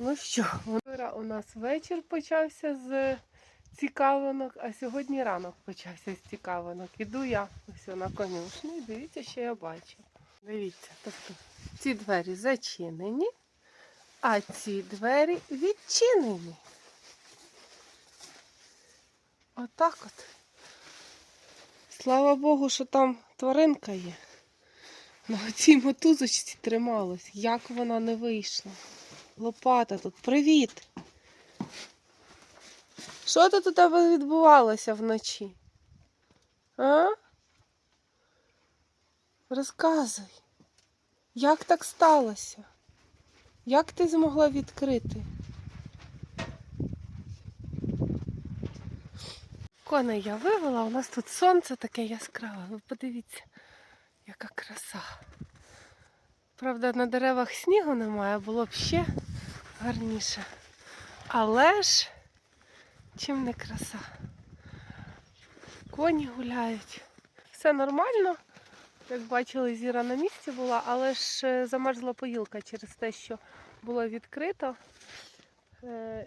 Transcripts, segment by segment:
ну що, вчора у нас вечір почався з цікавинок, а сьогодні ранок почався з цікавинок. Іду я ось на конюшню і дивіться, що я бачу. Дивіться, тобто ці двері зачинені, а ці двері відчинені. Отак от. Слава Богу, що там тваринка є. На цій мотузочці трималась. Як вона не вийшла? Лопата тут. Привіт! Що тут у тебе відбувалося вночі? А? Розказуй. Як так сталося? Як ти змогла відкрити? Коней я вивела, у нас тут сонце таке яскраве. Ви подивіться, яка краса. Правда, на деревах снігу немає, було б ще гарніше. Але ж чим не краса. Коні гуляють. Все нормально. Як бачили, зіра на місці була, але ж е, замерзла поїлка через те, що було відкрито. Е,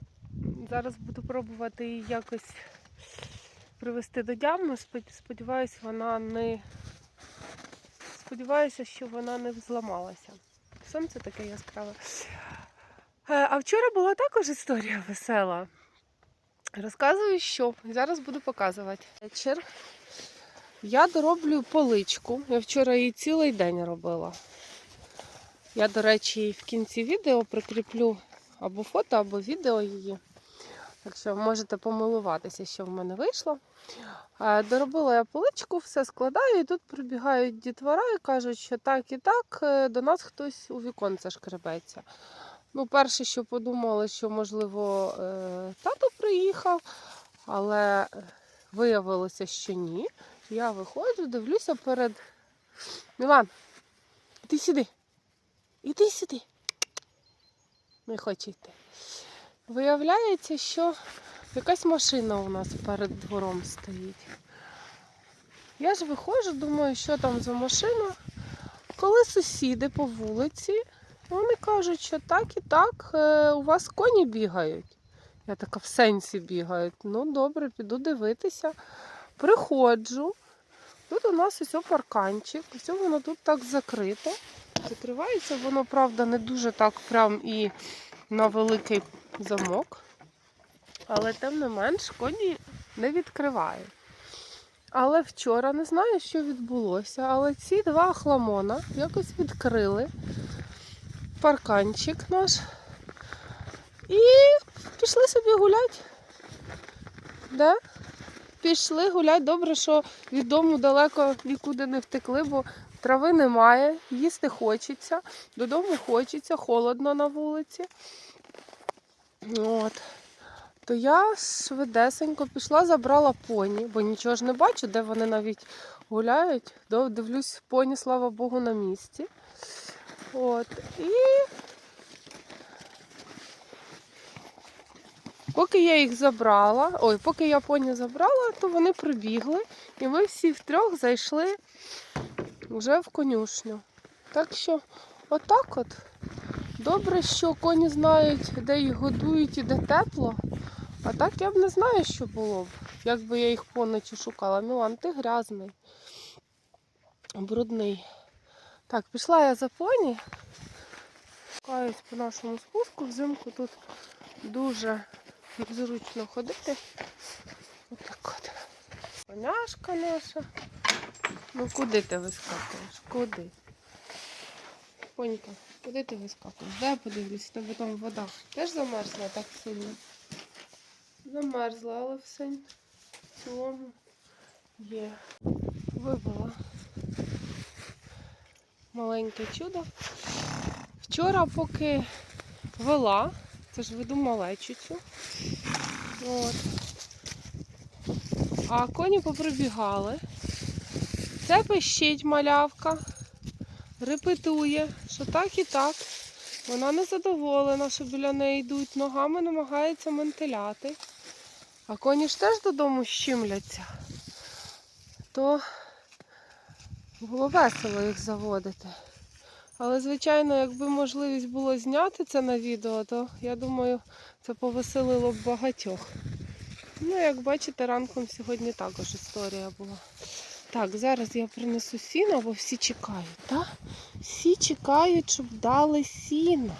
Зараз буду пробувати її якось привести до дями. Спод- Сподіваюсь, вона не сподіваюся, що вона не зламалася. Сонце таке яскраве. Е, А вчора була також історія весела. Розказую, що зараз буду показувати. Вечір. Я дороблю поличку. Я вчора її цілий день робила. Я, до речі, в кінці відео прикріплю або фото, або відео її. Так що можете помилуватися, що в мене вийшло. Е, Доробила я поличку, все складаю, і тут прибігають дітвора і кажуть, що так і так, е, до нас хтось у віконце шкребеться. Ну, перше, що подумали, що, можливо, е, тато приїхав, але виявилося, що ні. Я виходжу, дивлюся перед. Мілан, іди сюди. Іди сюди. Не хоче йти. Виявляється, що якась машина у нас перед двором стоїть. Я ж виходжу, думаю, що там за машина. Коли сусіди по вулиці, вони кажуть, що так і так, е, у вас коні бігають. Я така в сенсі бігають. Ну, добре, піду дивитися. Приходжу. Тут у нас ось парканчик. Ось воно тут так закрито. Закривається воно, правда, не дуже так прям і на великий замок. Але тим не менш коні не відкривають. Але вчора не знаю, що відбулося, але ці два хламона якось відкрили парканчик наш і пішли собі гуляти. Да? Пішли гуляти. Добре, що від дому далеко нікуди не втекли, бо трави немає, їсти хочеться, додому хочеться, холодно на вулиці. От. То я швидесенько пішла, забрала поні, бо нічого ж не бачу, де вони навіть гуляють. Дивлюсь, поні, слава Богу, на місці. От. І поки я їх забрала, ой, поки я поні забрала, то вони прибігли, і ми всі втрьох зайшли вже в конюшню. Так що, отак от. Добре, що коні знають, де їх годують і де тепло. А так я б не знаю, що було б, якби я їх поночі шукала. Мілан, ти грязний, брудний. Так, пішла я за поні. Шукаюсь по нашому спуску. Взимку тут дуже зручно ходити. Отак от. Коняшка наша. Ну куди ти вискакуєш? Куди? Понька, куди ти вискакуєш? Я подивлюсь, тебе там вода. Теж замерзла так сильно. Замерзла, але все в цілому є. Вибила маленьке чудо. Вчора, поки вела, це ж веду малечу цю. От. А коні поприбігали. Це пищить малявка, репетує, що так і так. Вона не задоволена, що біля неї йдуть, ногами намагається ментиляти. А коні ж теж додому щимляться. То було весело їх заводити. Але, звичайно, якби можливість було зняти це на відео, то я думаю, це повеселило б багатьох. Ну, як бачите, ранком сьогодні також історія була. Так, зараз я принесу сіно, бо всі чекають, так? Всі чекають, щоб дали сіно.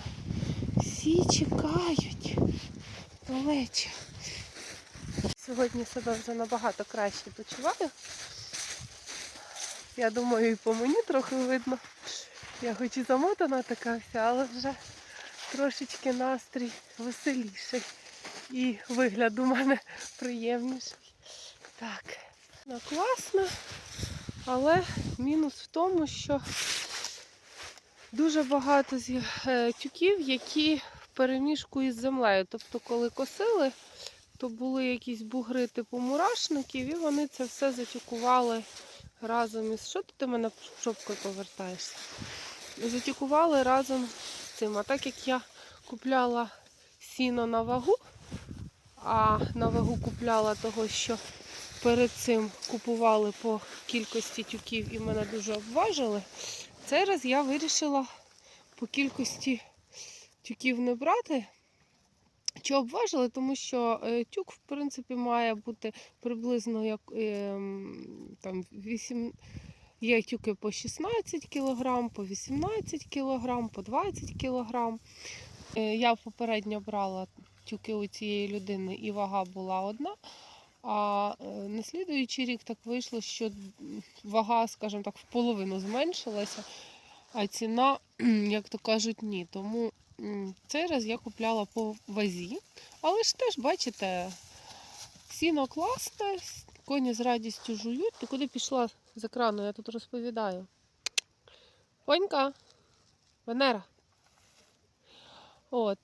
Всі чекають. Малеча. Сьогодні себе вже набагато краще почуваю. Я думаю, і по мені трохи видно. Я хоч і замотана така вся, але вже трошечки настрій веселіший. І вигляд у мене приємніший. Так, ну класно, але мінус в тому, що дуже багато е, тюків, які в переміжку із землею. Тобто, коли косили, то були якісь бугри типу мурашників, і вони це все затюкували разом із. Що ти мене шопкою повертаєшся? Затюкували разом з цим. А так як я купляла сіно на вагу, а на вагу купляла того, що перед цим купували по кількості тюків і мене дуже обважили. Цей раз я вирішила по кількості тюків не брати. Чи обважили, тому що е, тюк, в принципі, має бути приблизно як е, м, там 8. Є тюки по 16 кг, по 18 кг, по 20 кг. Е, Я попередньо брала тюки у цієї людини і вага була одна. А е, на слідуючий рік так вийшло, що вага, скажімо так, в половину зменшилася, а ціна, як то кажуть, ні. Тому цей раз я купляла по вазі. Але ж теж, бачите, сіно класне, коні з радістю жують. Ти куди пішла з екрану? Я тут розповідаю. Понька, Венера. От.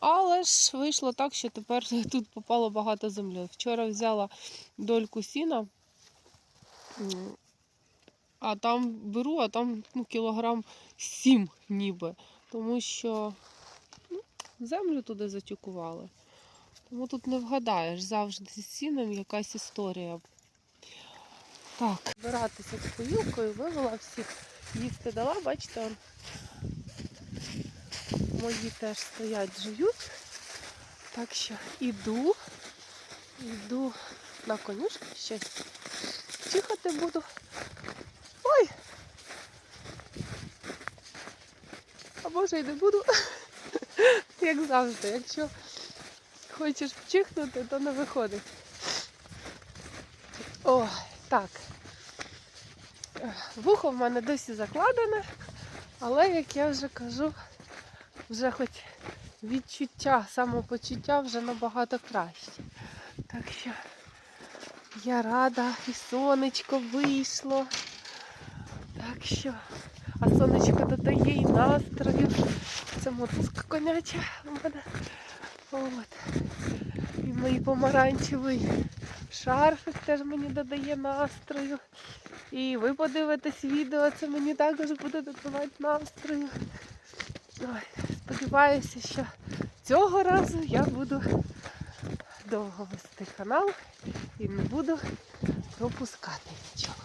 Але ж вийшло так, що тепер тут попало багато землі. Вчора взяла дольку сіна, а там беру, а там ну, кілограм сім ніби. Тому що землю туди затюкували. Тому тут не вгадаєш, завжди з сіном якась історія. Так, збиратися з поїлкою, вивела всіх їсти дала, бачите, мої теж стоять, жують. Так що іду, йду на конюшку, ще чихати буду. Ой! А може й не буду. Як завжди, якщо хочеш вчихнути, то не виходить. О, так. Вухо в мене досі закладене, але, як я вже кажу, вже хоч відчуття, самопочуття вже набагато краще. Так що я рада, і сонечко вийшло. Так що, а сонечко додає і настрою. Це мотузка коняча у мене. От. І мій помаранчевий шарфик теж мені додає настрою. І ви подивитесь відео, це мені також буде додавати настрою. Ой, сподіваюся, що цього разу я буду довго вести канал і не буду пропускати нічого.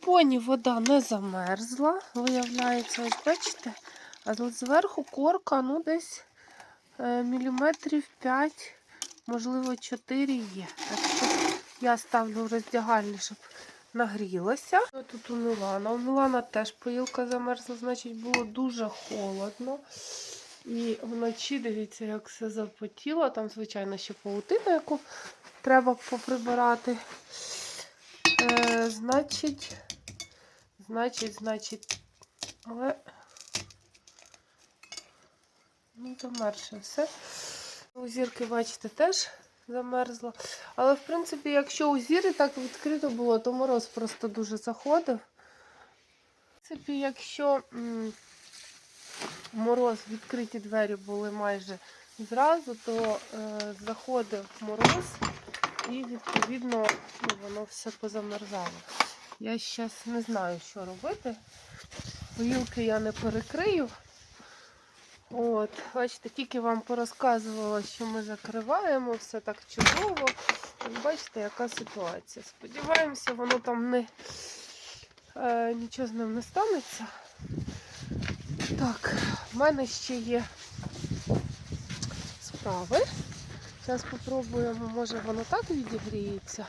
Так. Вода не замерзла, виявляється, ось бачите, а зверху корка, ну десь е, міліметрів 5, можливо 4 є. Так що я ставлю в роздягальні, щоб нагрілося. Що Тут у Мілана. У Мілана теж поїлка замерзла, значить було дуже холодно. І вночі, дивіться, як все запотіло. Там, звичайно, ще паутина, яку треба поприбирати. Е, значить, значить, значить, але ну, замерше все. У зірки, бачите, теж замерзло. Але, в принципі, якщо у зіри так відкрито було, то мороз просто дуже заходив. В принципі, якщо мороз, відкриті двері були майже зразу, то е, заходив мороз і відповідно ну, воно все позамерзало. Я зараз не знаю, що робити. Поїлки я не перекрию. От, бачите, тільки вам порозказувала, що ми закриваємо, все так чудово. Бачите, яка ситуація. Сподіваємося, воно там не, е, нічого з ним не станеться. Так, в мене ще є справи. Зараз спробуємо, може воно так відігріється.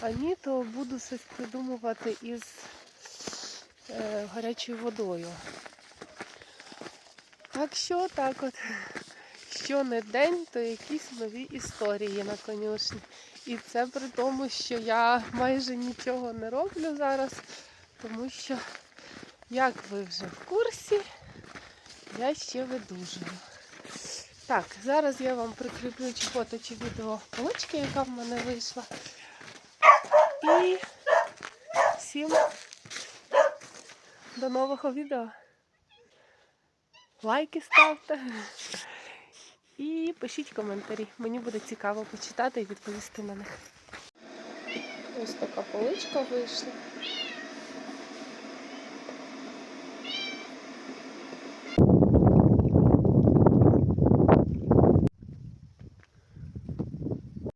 А ні, то буду щось придумувати із е, гарячою водою. Так що так от, що не день, то якісь нові історії на конюшні. І це при тому, що я майже нічого не роблю зараз, тому що, як ви вже в курсі, я ще видужую. Так, зараз я вам прикріплю чи фото, чи відео полички, яка в мене вийшла. І всім до нового відео. Лайки ставте. І пишіть коментарі. Мені буде цікаво почитати і відповісти на них. Ось така поличка вийшла.